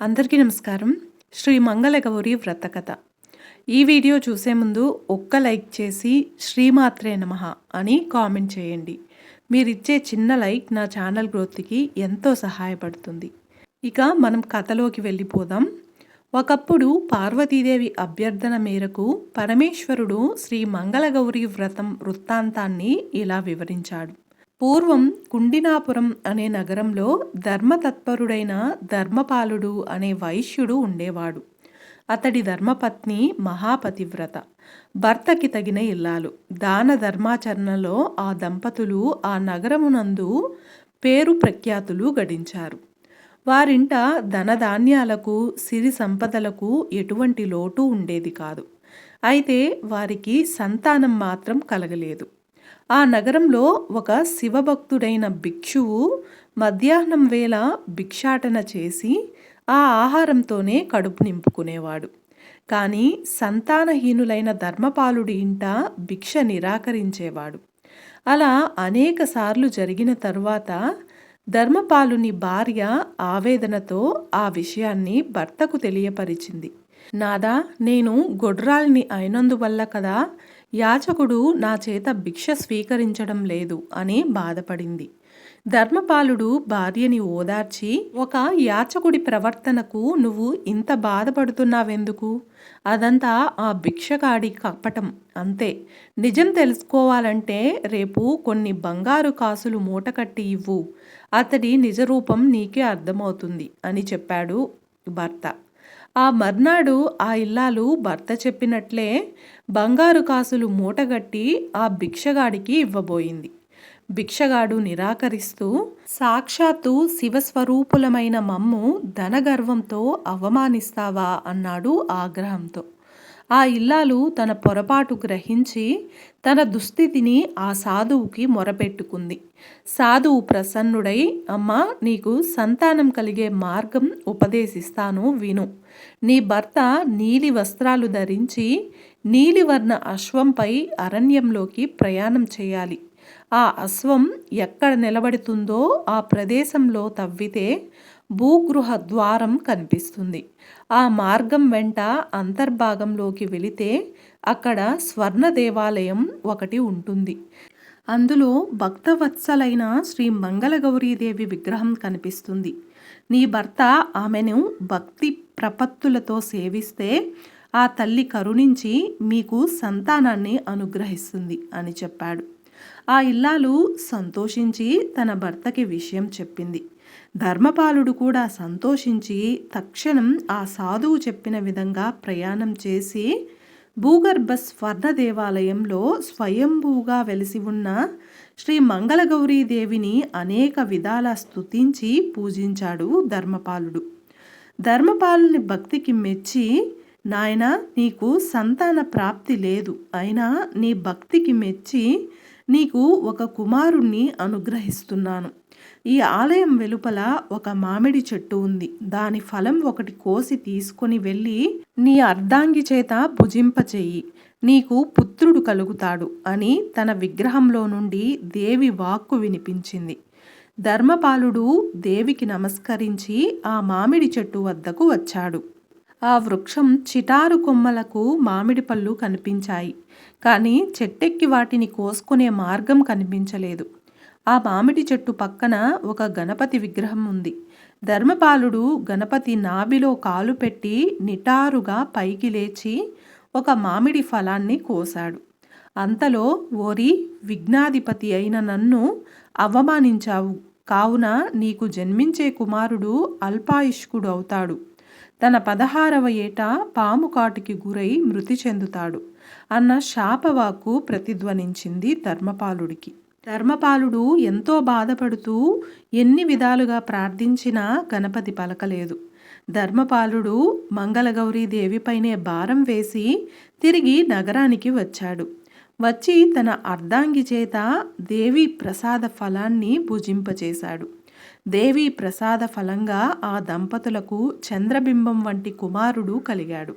అందరికీ నమస్కారం. శ్రీ మంగళగౌరి వ్రతకథ. ఈ వీడియో చూసే ముందు ఒక్క లైక్ చేసి శ్రీమాత్రే నమ అని కామెంట్ చేయండి. మీరిచ్చే చిన్న లైక్ నా ఛానల్ గ్రోత్కి ఎంతో సహాయపడుతుంది. ఇక మనం కథలోకి వెళ్ళిపోదాం. ఒకప్పుడు పార్వతీదేవి అభ్యర్థన మేరకు పరమేశ్వరుడు శ్రీ మంగళగౌరి వ్రతం వృత్తాంతాన్ని ఇలా వివరించాడు. పూర్వం కుండినాపురం అనే నగరంలో ధర్మతత్పరుడైన ధర్మపాలుడు అనే వైశ్యుడు ఉండేవాడు. అతడి ధర్మపత్ని మహాపతివ్రత. భర్తకి తగిన ఇల్లాలు. దాన ధర్మాచరణలో ఆ దంపతులు ఆ నగరమునందు పేరు ప్రఖ్యాతులు గడించారు. వారింట ధనధాన్యాలకు సిరి సంపదలకు ఎటువంటి లోటు ఉండేది కాదు. అయితే వారికి సంతానం మాత్రం కలగలేదు. ఆ నగరంలో ఒక శివభక్తుడైన భిక్షువు మధ్యాహ్నం వేళ భిక్షాటన చేసి ఆ ఆహారంతోనే కడుపు నింపుకునేవాడు. కానీ సంతానహీనులైన ధర్మపాలుడి ఇంట భిక్ష నిరాకరించేవాడు. అలా అనేక సార్లు జరిగిన తరువాత ధర్మపాలుని భార్య ఆవేదనతో ఆ విషయాన్ని భర్తకు తెలియపరిచింది. నాదా నేను గొడ్రాల్ని అయినందువల్ల కదా యాచకుడు నా చేత భిక్ష స్వీకరించడం లేదు అని బాధపడింది. ధర్మపాలుడు భార్యని ఓదార్చి ఒక యాచకుడి ప్రవర్తనకు నువ్వు ఇంత బాధపడుతున్నావెందుకు? అదంతా ఆ భిక్షగాడి కప్పటం అంతే. నిజం తెలుసుకోవాలంటే రేపు కొన్ని బంగారు కాసులు మూటకట్టి ఇవ్వు. అతడి నిజరూపం నీకే అర్థమవుతుంది అని చెప్పాడు భర్త. ఆ మర్నాడు ఆ ఇల్లాలు భర్త చెప్పినట్లే బంగారు కాసులు మూటగట్టి ఆ భిక్షగాడికి ఇవ్వబోయింది. భిక్షగాడు నిరాకరిస్తూ సాక్షాత్తు శివస్వరూపులమైన మమ్ము ధనగర్వంతో అవమానిస్తావా? అన్నాడు ఆగ్రహంతో. ఆ ఇల్లాలు తన పొరపాటు గ్రహించి తన దుస్థితిని ఆ సాధువుకి మొరపెట్టుకుంది. సాధువు ప్రసన్నుడై అమ్మా నీకు సంతానం కలిగే మార్గం ఉపదేశిస్తాను విను. నీ భర్త నీలి వస్త్రాలు ధరించి నీలివర్ణ అశ్వంపై అరణ్యంలోకి ప్రయాణం చేయాలి. ఆ అశ్వం ఎక్కడ నిలబడుతుందో ఆ ప్రదేశంలో తవ్వితే భూగృహ ద్వారం కనిపిస్తుంది. ఆ మార్గం వెంట అంతర్భాగంలోకి వెళితే అక్కడ స్వర్ణ దేవాలయం ఒకటి ఉంటుంది. అందులో భక్తవత్సలైన శ్రీ మంగళగౌరీదేవి విగ్రహం కనిపిస్తుంది. నీ భర్త ఆమెను భక్తి ప్రపత్తులతో సేవిస్తే ఆ తల్లి కరుణించి మీకు సంతానాన్ని అనుగ్రహిస్తుంది అని చెప్పాడు. ఆ ఇల్లాలు సంతోషించి తన భర్తకి విషయం చెప్పింది. ధర్మపాలుడు కూడా సంతోషించి తక్షణం ఆ సాధువు చెప్పిన విధంగా ప్రయాణం చేసి భూగర్భ స్వర్ణ దేవాలయంలో స్వయంభూగా వెలిసి ఉన్న శ్రీ మంగళగౌరీదేవిని అనేక విధాల స్తుతించి పూజించాడు ధర్మపాలుడు. ధర్మపాలుని భక్తికి మెచ్చి నాయన నీకు సంతాన ప్రాప్తి లేదు. అయినా నీ భక్తికి మెచ్చి నీకు ఒక కుమారుణ్ణి అనుగ్రహిస్తున్నాను. ఈ ఆలయం వెలుపల ఒక మామిడి చెట్టు ఉంది. దాని ఫలం ఒకటి కోసి తీసుకొని వెళ్ళి నీ అర్ధాంగి చేత భుజింపచేయి. నీకు పుత్రుడు కలుగుతాడు అని తన విగ్రహంలో నుండి దేవి వాక్కు వినిపించింది. ధర్మపాలుడు దేవికి నమస్కరించి ఆ మామిడి చెట్టు వద్దకు వచ్చాడు. ఆ వృక్షం చిటారు కొమ్మలకు మామిడి పళ్ళు కనిపించాయి. కానీ చెట్టెక్కి వాటిని కోసుకునే మార్గం కనిపించలేదు. ఆ మామిడి చెట్టు పక్కన ఒక గణపతి విగ్రహం ఉంది. ధర్మపాలుడు గణపతి నాభిలో కాలు పెట్టి నిటారుగా పైకి లేచి ఒక మామిడి ఫలాన్ని కోశాడు అంతలో ఓరి విఘ్నాధిపతి అయిన నన్ను అవమానించావు. కావున నీకు జన్మించే కుమారుడు అల్పాయుష్కుడు అవుతాడు. తన పదహారవ ఏట పాము కాటుకి గురై మృతి చెందుతాడు. అన్న శాపవాకు ప్రతిధ్వనించింది ధర్మపాలుడికి. ధర్మపాలుడు ఎంతో బాధపడుతూ ఎన్ని విధాలుగా ప్రార్థించినా గణపతి పలకలేదు. ధర్మపాలుడు మంగళగౌరీ దేవిపైనే భారం వేసి తిరిగి నగరానికి వచ్చాడు. వచ్చి తన అర్ధాంగి చేత దేవి ప్రసాద ఫలాన్ని భుజింపచేశాడు. దేవి ప్రసాద ఫలంగా ఆ దంపతులకు చంద్రబింబం వంటి కుమారుడు కలిగాడు.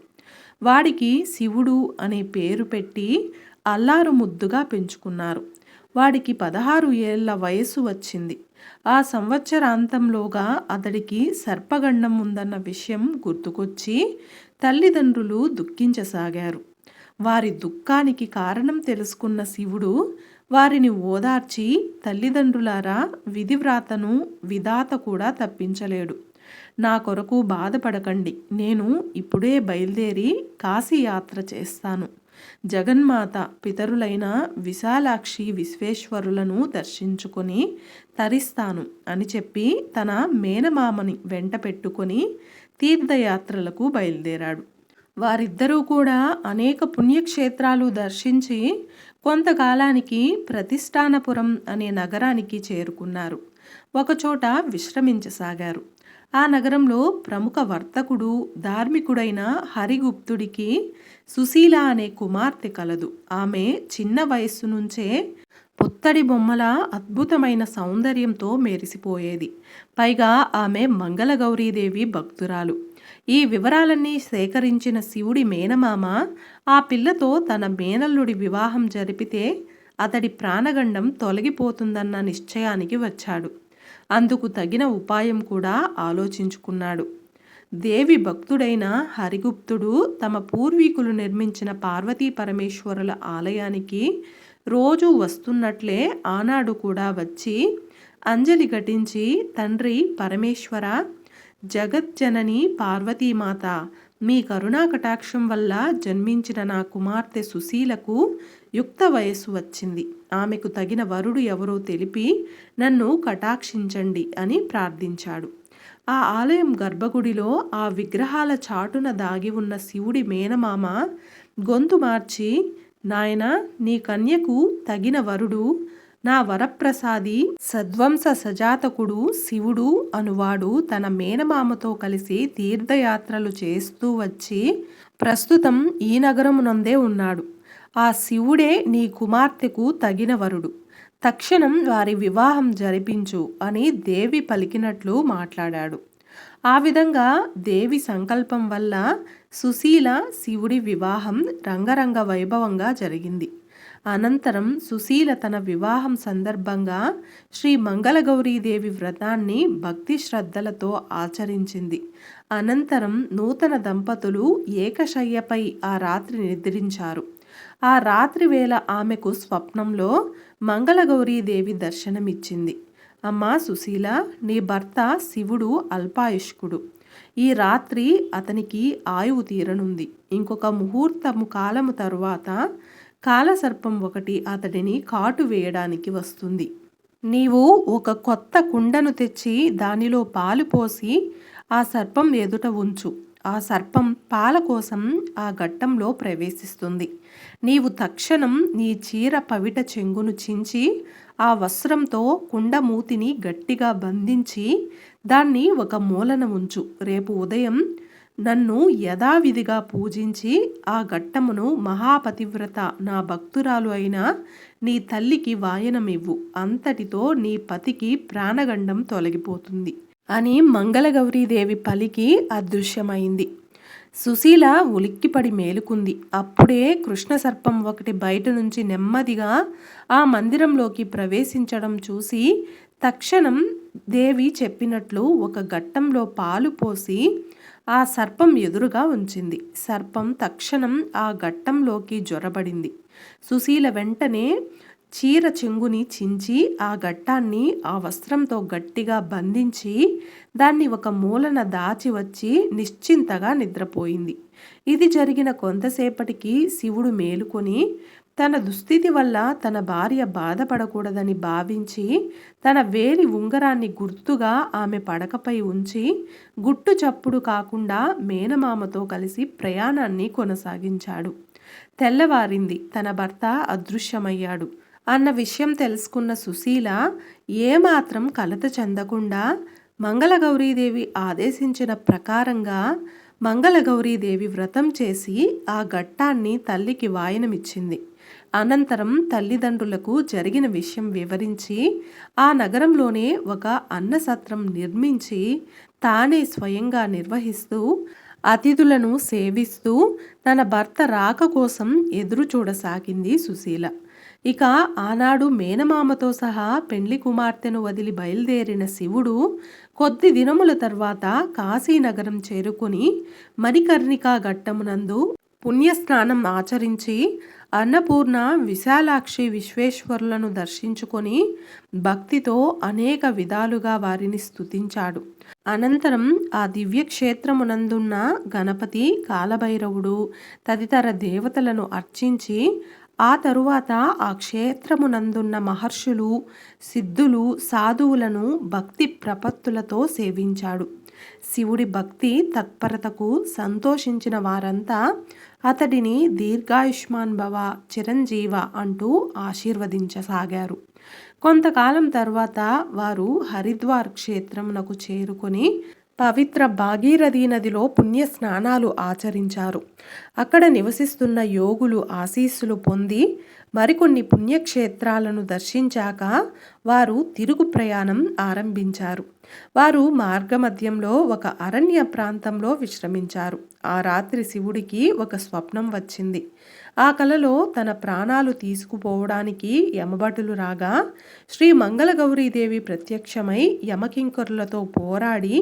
వాడికి శివుడు అనే పేరు పెట్టి అల్లారు ముద్దుగా పెంచుకున్నారు. వాడికి పదహారు ఏళ్ళ వయస్సు వచ్చింది. ఆ సంవత్సరాంతంలోగా అతడికి సర్పగండం ఉందన్న విషయం గుర్తుకొచ్చి తల్లిదండ్రులు దుఃఖించసాగారు. వారి దుఃఖానికి కారణం తెలుసుకున్న శివుడు వారిని ఓదార్చి తల్లిదండ్రులారా విధివ్రాతను విధాత కూడా తప్పించలేడు. నా కొరకు బాధపడకండి. నేను ఇప్పుడే బయలుదేరి కాశీయాత్ర చేస్తాను. జగన్మాత పితరులైన విశాలాక్షి విశ్వేశ్వరులను దర్శించుకొని తరిస్తాను అని చెప్పి తన మేనమామని వెంట పెట్టుకొని తీర్థయాత్రలకు బయలుదేరాడు. వారిద్దరూ కూడా అనేక పుణ్యక్షేత్రాలు దర్శించి కొంతకాలానికి ప్రతిష్టానపురం అనే నగరానికి చేరుకున్నారు. ఒకచోట విశ్రమించసాగారు. ఆ నగరంలో ప్రముఖ వర్తకుడు ధార్మికుడైన హరిగుప్తుడికి సుశీల అనే కుమార్తె కలదు. ఆమె చిన్న వయస్సు నుంచే పుత్తడి బొమ్మల అద్భుతమైన సౌందర్యంతో మెరిసిపోయేది. పైగా ఆమె మంగళగౌరీదేవి భక్తురాలు. ఈ వివరాలన్నీ సేకరించిన శివుడి మేనమామ ఆ పిల్లతో తన మేనల్లుడి వివాహం జరిపితే అతడి ప్రాణగండం తొలగిపోతుందన్న నిశ్చయానికి వచ్చాడు. అందుకు తగిన ఉపాయం కూడా ఆలోచించుకున్నాడు. దేవి భక్తుడైన హరిగుప్తుడు తమ పూర్వీకులు నిర్మించిన పార్వతీ పరమేశ్వరుల ఆలయానికి రోజు వస్తున్నట్లే ఆనాడు కూడా వచ్చి అంజలి ఘటించి తండ్రి పరమేశ్వర జగజ్జనని పార్వతీమాత మీ కరుణా కటాక్షం వల్ల జన్మించిన నా కుమార్తె సుశీలకు యుక్త వయస్సు వచ్చింది. ఆమెకు తగిన వరుడు ఎవరో తెలిపి నన్ను కటాక్షించండి అని ప్రార్థించాడు. ఆ ఆలయం గర్భగుడిలో ఆ విగ్రహాల చాటున దాగి ఉన్న శివుడి మేనమామ గొంతు మార్చి నాయన నీ కన్యకు తగిన వరుడు నా వరప్రసాది సద్వంశ సజాతకుడు శివుడు అనువాడు తన మేనమామతో కలిసి తీర్థయాత్రలు చేస్తూ వచ్చి ప్రస్తుతం ఈ నగరమునందే ఉన్నాడు. ఆ శివుడే నీ కుమార్తెకు తగిన వరుడు. తక్షణం వారి వివాహం జరిపించు అని దేవి పలికినట్లు మాట్లాడాడు. ఆ విధంగా దేవి సంకల్పం వల్ల సుశీల శివుడి వివాహం రంగరంగ వైభవంగా జరిగింది. అనంతరం సుశీల తన వివాహం సందర్భంగా శ్రీ మంగళగౌరీదేవి వ్రతాన్ని భక్తి శ్రద్ధలతో ఆచరించింది. అనంతరం నూతన దంపతులు ఏకశయ్యపై ఆ రాత్రి నిద్రించారు. ఆ రాత్రి వేళ ఆమెకు స్వప్నంలో మంగళగౌరీదేవి దర్శనమిచ్చింది. అమ్మా సుశీల నీ భర్త శివుడు అల్పాయుష్కుడు. ఈ రాత్రి అతనికి ఆయువు తీరనుంది. ఇంకొక ముహూర్తము కాలము తరువాత కాలసర్పం ఒకటి అతడిని కాటు వేయడానికి వస్తుంది. నీవు ఒక కొత్త కుండను తెచ్చి దానిలో పాలు పోసి ఆ సర్పం ఎదుట ఉంచు. ఆ సర్పం పాల కోసం ఆ ఘట్టంలో ప్రవేశిస్తుంది. నీవు తక్షణం నీ చీర పవిట చెంగును చించి ఆ వస్త్రంతో కుండ మూతిని గట్టిగా బంధించి దాన్ని ఒక మూలన ఉంచు. రేపు ఉదయం నన్ను యథావిధిగా పూజించి ఆ ఘట్టమును మహాపతివ్రత నా భక్తురాలు అయిన నీ తల్లికి వాయనమివ్వు. అంతటితో నీ పతికి ప్రాణగండం తొలగిపోతుంది. అని మంగళగౌరీదేవి పలికి అదృశ్యమైంది. సుశీల ఉలిక్కిపడి మేలుకుంది. అప్పుడే కృష్ణ సర్పం ఒకటి బయట నుంచి నెమ్మదిగా ఆ మందిరంలోకి ప్రవేశించడం చూసి తక్షణం దేవి చెప్పినట్లు ఒక ఘట్టంలో పాలు పోసి ఆ సర్పం ఎదురుగా ఉంచింది. సర్పం తక్షణం ఆ ఘట్టంలోకి జ్వరబడింది సుశీల వెంటనే చీర చెంగుని చించి ఆ ఘట్టాన్ని ఆ వస్త్రంతో గట్టిగా బంధించి దాన్ని ఒక మూలన దాచి వచ్చి నిశ్చింతగా నిద్రపోయింది. ఇది జరిగిన కొంతసేపటికి శివుడు మేలుకొని తన దుస్థితి వల్ల తన భార్య బాధపడకూడదని భావించి తన వేలి ఉంగరాన్ని గుర్తుగా ఆమె పడకపై ఉంచి గుట్టు చప్పుడు కాకుండా మేనమామతో కలిసి ప్రయాణాన్ని కొనసాగించాడు. తెల్లవారింది తన భర్త అదృశ్యమయ్యాడు. అన్న విషయం తెలుసుకున్న సుశీల ఏమాత్రం కలత చెందకుండా మంగళగౌరీదేవి ఆదేశించిన ప్రకారంగా మంగళగౌరీదేవి వ్రతం చేసి ఆ ఘట్టాన్ని తల్లికి వాయనమిచ్చింది. అనంతరం తల్లిదండ్రులకు జరిగిన విషయం వివరించి ఆ నగరంలోనే ఒక అన్నసత్రం నిర్మించి తానే స్వయంగా నిర్వహిస్తూ అతిథులను సేవిస్తూ తన భర్త రాక కోసం ఎదురు చూడసాగింది సుశీల. ఇక ఆనాడు మేనమామతో సహా పెండ్లి కుమార్తెను వదిలి బయలుదేరిన శివుడు కొద్ది దినముల తర్వాత కాశీనగరం చేరుకుని మణికర్ణికా ఘట్టమునందు పుణ్యస్నానం ఆచరించి అన్నపూర్ణ విశాలాక్షి విశ్వేశ్వరులను దర్శించుకొని భక్తితో అనేక విధాలుగా వారిని స్తుతించాడు. అనంతరం ఆ దివ్యక్షేత్రమునందున్న గణపతి కాలభైరవుడు తదితర దేవతలను అర్చించి ఆ తరువాత ఆ క్షేత్రమునందున్న మహర్షులు సిద్ధులు సాధువులను భక్తి ప్రపత్తులతో సేవించాడు. శివుడి భక్తి తత్పరతకు సంతోషించిన వారంతా అతడిని దీర్ఘాయుష్మాన్ భవ చిరంజీవ అంటూ ఆశీర్వదించసాగారు. కొంతకాలం తర్వాత వారు హరిద్వార్ క్షేత్రమునకు చేరుకొని పవిత్ర భాగీరథీ నదిలో పుణ్య స్నానాలు ఆచరించారు. అక్కడ నివసిస్తున్న యోగులు ఆశీస్సులు పొంది మరికొన్ని పుణ్యక్షేత్రాలను దర్శించాక వారు తిరుగు ప్రయాణం ఆరంభించారు. వారు మార్గమధ్యంలో ఒక అరణ్య ప్రాంతంలో విశ్రమించారు. ఆ రాత్రి శివుడికి ఒక స్వప్నం వచ్చింది. ఆ కలలో తన ప్రాణాలు తీసుకుపోవడానికి యమభటులు రాగా శ్రీ మంగళగౌరీదేవి ప్రత్యక్షమై యమకింకరులతో పోరాడి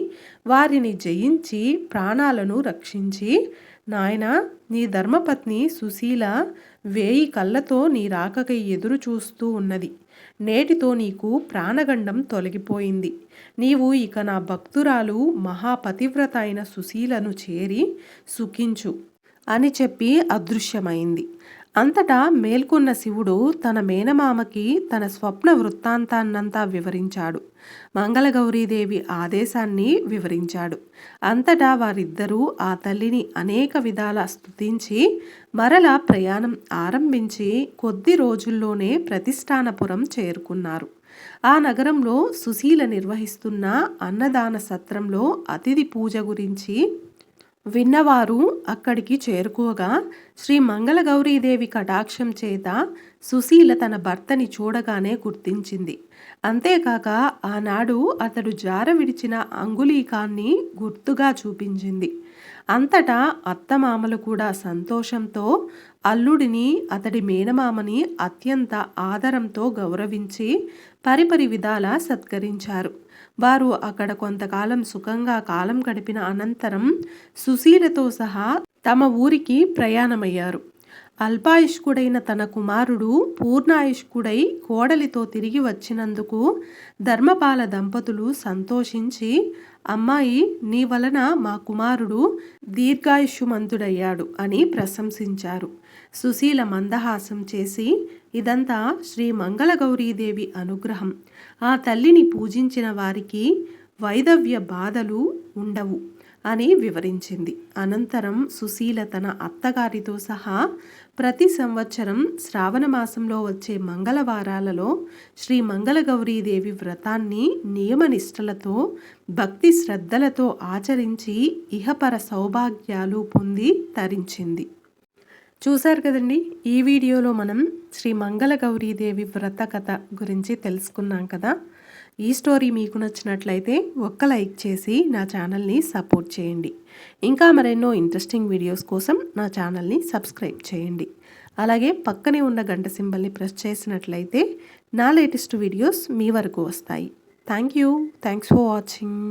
వారిని జయించి ప్రాణాలను రక్షించి నాయన నీ ధర్మపత్ని సుశీల వేయి కళ్ళతో నీ రాకకై ఎదురు చూస్తూ ఉన్నది. నేటితో నీకు ప్రాణగండం తొలగిపోయింది. నీవు ఇక నా భక్తురాలు మహాపతివ్రత అయిన సుశీలను చేరి సుఖించు. అని చెప్పి అదృశ్యమైంది. అంతటా మేల్కొన్న శివుడు తన మేనమామకి తన స్వప్న వృత్తాంతాన్నంతా వివరించాడు. మంగళగౌరీదేవి ఆదేశాన్ని వివరించాడు. అంతటా వారిద్దరూ ఆ తల్లిని అనేక విధాల స్థుతించి మరల ప్రయాణం ఆరంభించి కొద్ది రోజుల్లోనే ప్రతిష్టానపురం చేరుకున్నారు. ఆ నగరంలో సుశీల నిర్వహిస్తున్న అన్నదాన సత్రంలో అతిథి పూజ గురించి విన్నవారు అక్కడికి చేరుకోగా శ్రీ మంగళగౌరీదేవి కటాక్షం చేత సుశీల తన భర్తని చూడగానే గుర్తించింది. అంతేకాక ఆనాడు అతడు జార విడిచిన అంగుళీకాన్ని గుర్తుగా చూపించింది. అంతటా అత్తమామలు కూడా సంతోషంతో అల్లుడిని అతడి మేనమామని అత్యంత ఆదరంతో గౌరవించి పరిపరి విధాలా సత్కరించారు. వారు అక్కడ కొంతకాలం సుఖంగా కాలం గడిపిన అనంతరం సుశీలతో సహా తమ ఊరికి ప్రయాణమయ్యారు. అల్పాయుష్కుడైన తన కుమారుడు పూర్ణాయుష్కుడై కోడలితో తిరిగి వచ్చినందుకు ధర్మపాల దంపతులు సంతోషించి అమ్మాయి నీ వలన మా కుమారుడు దీర్ఘాయుష్మంతుడయ్యాడు అని ప్రశంసించారు. సుశీల మందహాసం చేసి ఇదంతా శ్రీ మంగళగౌరీదేవి అనుగ్రహం. ఆ తల్లిని పూజించిన వారికి వైదవ్య బాధలు ఉండవు అని వివరించింది. అనంతరం సుశీల తన అత్తగారితో సహా ప్రతి సంవత్సరం శ్రావణ మాసంలో వచ్చే మంగళవారాలలో శ్రీ మంగళగౌరీదేవి వ్రతాన్ని నియమనిష్టలతో భక్తి శ్రద్ధలతో ఆచరించి ఇహపర సౌభాగ్యాలు పొంది తరించింది. చూశారు కదండి? ఈ వీడియోలో మనం శ్రీ మంగళ గౌరీదేవి వ్రత కథ గురించి తెలుసుకున్నాం కదా? ఈ స్టోరీ మీకు నచ్చినట్లయితే ఒక్క లైక్ చేసి నా ఛానల్ని సపోర్ట్ చేయండి. ఇంకా మరెన్నో ఇంట్రెస్టింగ్ వీడియోస్ కోసం నా ఛానల్ని సబ్స్క్రైబ్ చేయండి. అలాగే పక్కనే ఉన్న గంట సింబల్ని ప్రెస్ చేసినట్లయితే నా లేటెస్ట్ వీడియోస్ మీ వరకు వస్తాయి. Thank you. Thanks for watching.